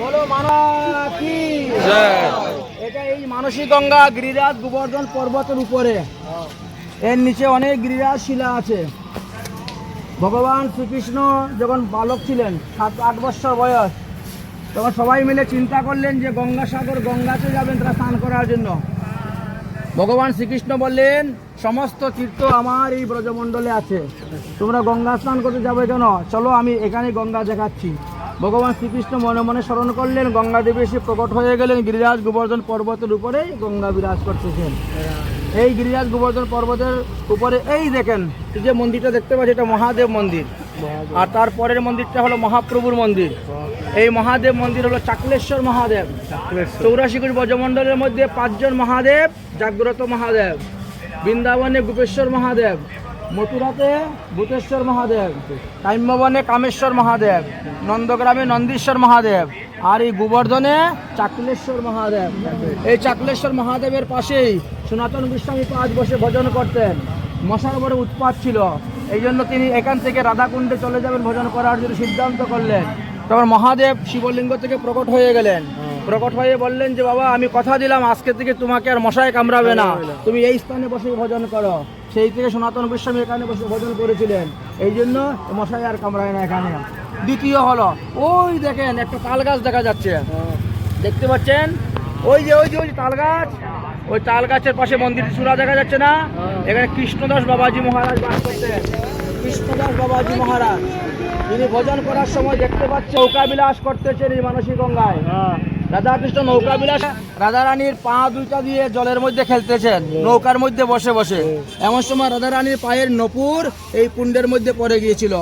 বলো মানা কি? এটা এই মানসী গঙ্গা গিরিরাজ গোবর্ধন পর্বতের উপরে। এর নিচে অনেক গিরিরাজ শিলা আছে। ভগবান শ্রীকৃষ্ণ যখন বালক ছিলেন সাত আট বছর বয়স তখন সবাই মিলে চিন্তা করলেন যে গঙ্গাসাগর গঙ্গাতে যাবেন তারা স্নান করার জন্য। ভগবান শ্রীকৃষ্ণ বললেন সমস্ত তীর্থ আমার এই ব্রজমণ্ডলে আছে। তোমরা গঙ্গা স্নান করতে যাবে কেন? চলো আমি এখানে গঙ্গা দেখাচ্ছি। ভগবান শ্রীকৃষ্ণ মনে মনে স্মরণ করলেন গঙ্গা দেবী এসে প্রকট হয়ে গেলেন গিরিরাজ গোবর্ধন পর্বতের উপরেই গঙ্গা বিরাজ করতেছেন। এই গিরিরাজ গোবর্ধন পর্বতের উপরে এই দেখেন যে মন্দিরটা দেখতে পাচ্ছি এটা মহাদেব মন্দির। আর তার পরের মন্দিরটা হলো মহাপ্রভুর মন্দির। এই মহাদেব মন্দির হলো চাকলেশ্বর মহাদেব। চৌরাশি কোটি ব্রজমণ্ডলের মধ্যে পাঁচজন মহাদেব জাগ্রত মহাদেব। বৃন্দাবনে গোপেশ্বর মহাদেব। মথুরাতে ভূতেশ্বর মহাদেব কাম্যবনে কামেশ্বর মহাদেব নন্দগ্রামে নন্দীশ্বর মহাদেব আর এই গোবর্ধনে চাকলেশ্বর মহাদেব। এই চাকলেশ্বর মহাদেবের পাশেই সনাতন গোস্বামী পাঁচ বসে ভজন করতেন। মশার বড় উৎপাত ছিল। এই জন্য তিনি এখান থেকে রাধাকুণ্ডে চলে যাবেন ভজন করার জন্য সিদ্ধান্ত করলেন। তখন মহাদেব শিবলিঙ্গ থেকে প্রকট হয়ে গেলেন। প্রকট হয়ে বললেন যে বাবা আমি কথা দিলাম। আজকে থেকে তোমাকে আর মশায় কামড়াবে না। তুমি এই স্থানে বসে ভজন করো। সেই থেকে সনাতন গোস্বামী এখানে বসে ভজন করেছিলেন। এই জন্য মশাই আর কামড়ায় না এখানে। দ্বিতীয় হলো, ওই দেখেন একটা তাল গাছ দেখা যাচ্ছে। দেখতে পাচ্ছেন? ওই যে ওই যে, ওই তাল গাছ। ওই তাল গাছের পাশে মন্দির চূড়া দেখা যাচ্ছে না? এখানে কৃষ্ণদাস বাবাজি মহারাজ বাস করতেন। কৃষ্ণদাস বাবাজি মহারাজ তিনি ভজন করার সময় দেখতে পাচ্ছে নৌকা বিলাস করতেছেন এই মানসিক গঙ্গায়। রাধা কৃষ্ণ নৌকা বিলাস রানীর পা দুইটা দিয়ে জলের মধ্যে খেলতেছেন, নৌকার মধ্যে বসে বসে। এমন সময় রাধা রানীর পায়ের নপুর এই কুণ্ডের মধ্যে পড়ে গিয়েছিল।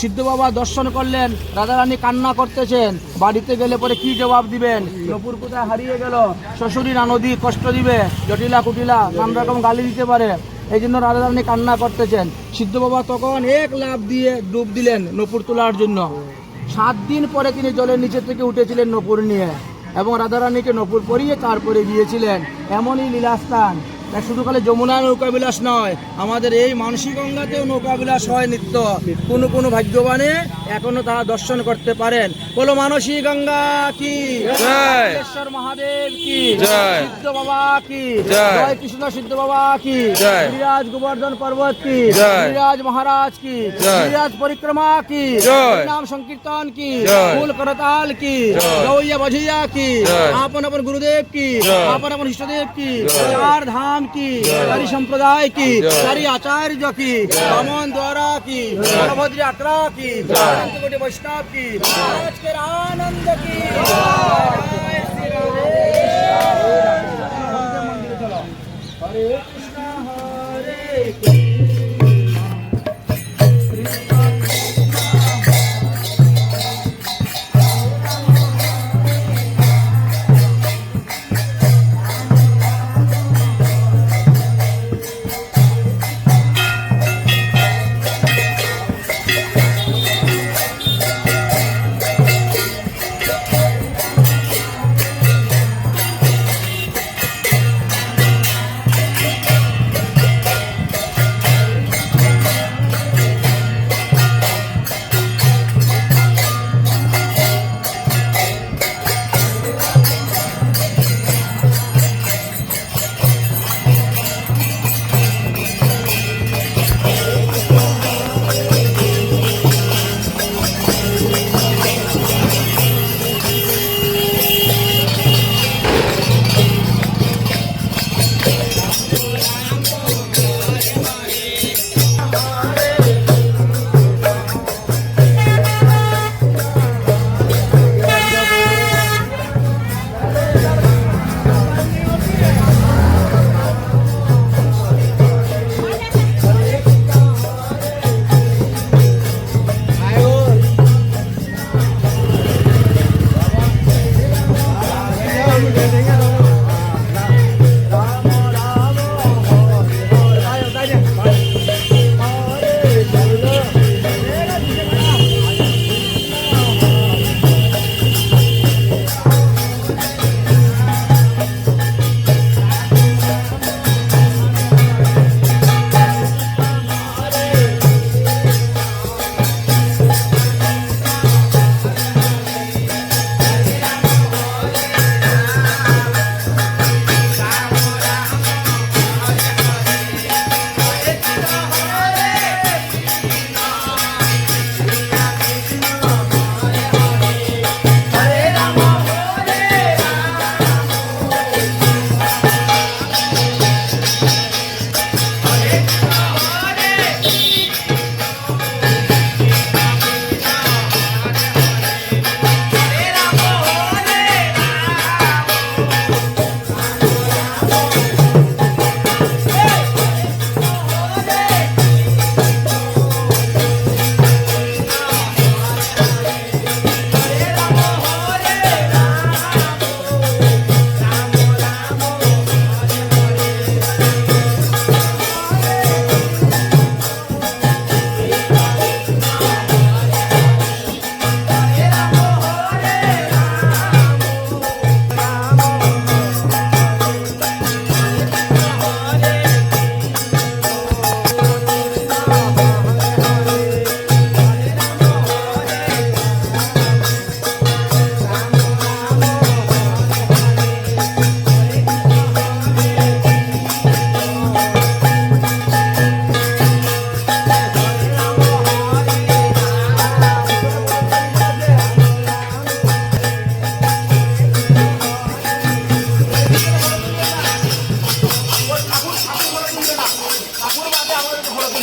সিদ্ধ বাবা দর্শন করলেন রাধা রানী কান্না করতেছেন, বাড়িতে গেলে পরে কি জবাব দিবেন? নপুর কোথায় হারিয়ে গেল? শ্বশুরি না নদী, কষ্ট দিবে, জটিলা কুটিলা, নানা রকম গালি দিতে পারে। এই জন্য রাধা রানী কান্না করতেছেন। সিদ্ধ বাবা তখন এক লাভ দিয়ে ডুব দিলেন নপুর তোলার জন্য। সাত দিন পরে তিনি জলের নিচে থেকে উঠেছিলেন নপুর নিয়ে। এবং রাধারানীকে নপুর পরিয়ে তার তারপরে গিয়েছিলেন। এমনই লীলাস্থান। শুধু খালি যমুনা নৌকা বিলাস নয়, আমাদের এই মানসিক গঙ্গাতেও নৌকা বিলাস হয় নিত্য। কোনো কোনো ভাগ্যবানে এখনও তারা দর্শন করতে পারেন বলো মানসী গঙ্গা কি জয়। ঈশ্বর মহাদেব কি জয়। সিদ্ধ বাবা কি জয়। কৃষ্ণ সিদ্ধ বাবা কি জয়। গোবর্ধন পর্বত কি জয়। মহারাজ কি পরিক্রমা কি জয়। নাম সংকীর্তন কি ফুল করতাল কি বঝিয়া কি। আপন আপন গুরুদেব কি। আপন আপন ইষ্টদেব কি চার ধাম কি। চারি সম্প্রদায় কি। চারি আচার্য কি বামন দ্বারা কি বলভদ্র আত্রা কি অনন্ত কোটি বৈষ্ণব কি আজকের আনন্দ কি জয় শ্রী রাধে মন্দিরে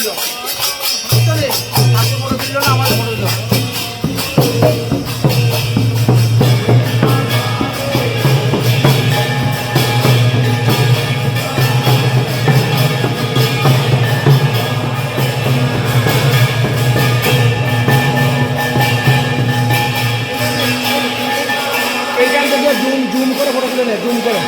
দিল বুঝতে আজকে বড় জুম জুম করে ফটো তুলে নে জুম করে।